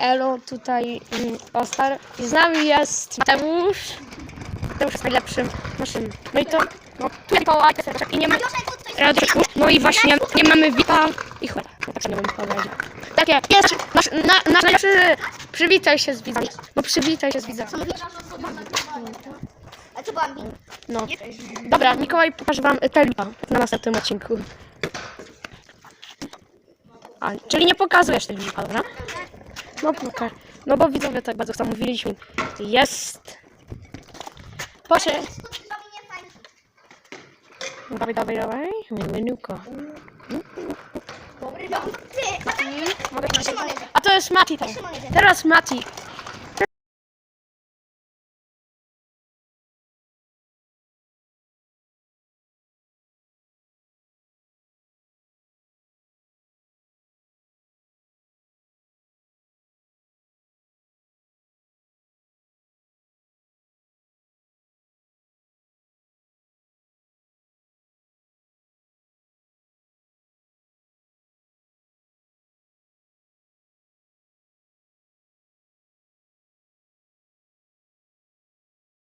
Elo, tutaj mm, Ostar. Z nami jest Mateusz. Mateusz jest najlepszym naszym. No i to, no, tu jest Mikołaj, i nie ma... No i właśnie nie mamy Wita i cholera. No tak nie wiem powiedzieć. Takie, jest nasz, na, nasz najlepszy... Przywitaj się z widzami. No przywitaj się z widzami. No. Dobra, Mikołaj pokaże wam Telipa na następnym odcinku. A, czyli nie pokazujesz Telipa, dobra? No pokaż. No bo widzowie tak bardzo chcą, mówiliśmy. Jest. Proszę. Dawaj, dawaj, dawaj. Menuko. Dobry dom. Ty, a tak Mogę Szymon jedzie. A to jest Mati jedzie. Teraz Mati.